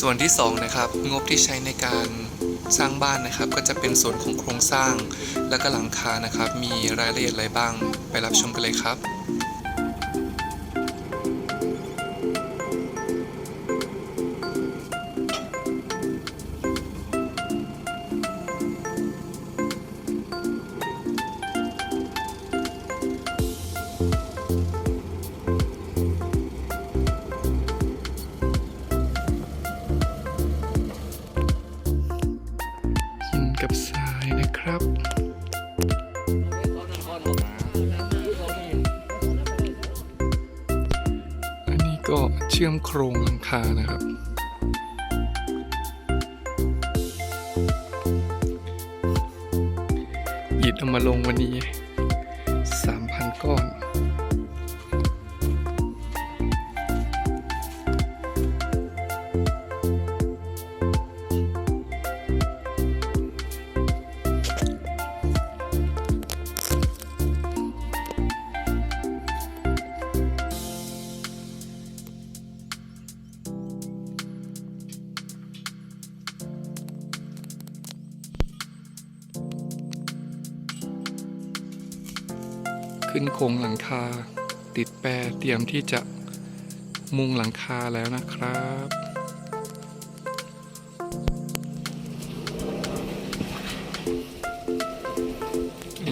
ส่วนที่สองนะครับงบที่ใช้ในการสร้างบ้านนะครับ ก็จะเป็นส่วนของโครงสร้าง และก็หลังคานะครับ มีรายละเอียดอะไรบ้าง ไปรับชมกันเลยครับ กับทรายนะครับ อันนี้ก็เชื่อมโครงหลังคานะครับหยิบเอามาลงวันนี้ ขึ้นโครงหลังคา ติดแปรเตรียมที่จะมุงหลังคาแล้วนะครับ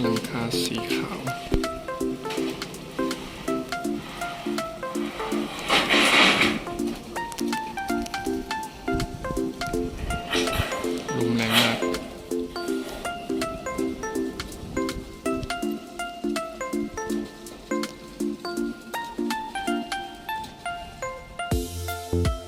หลังคาสีขาว you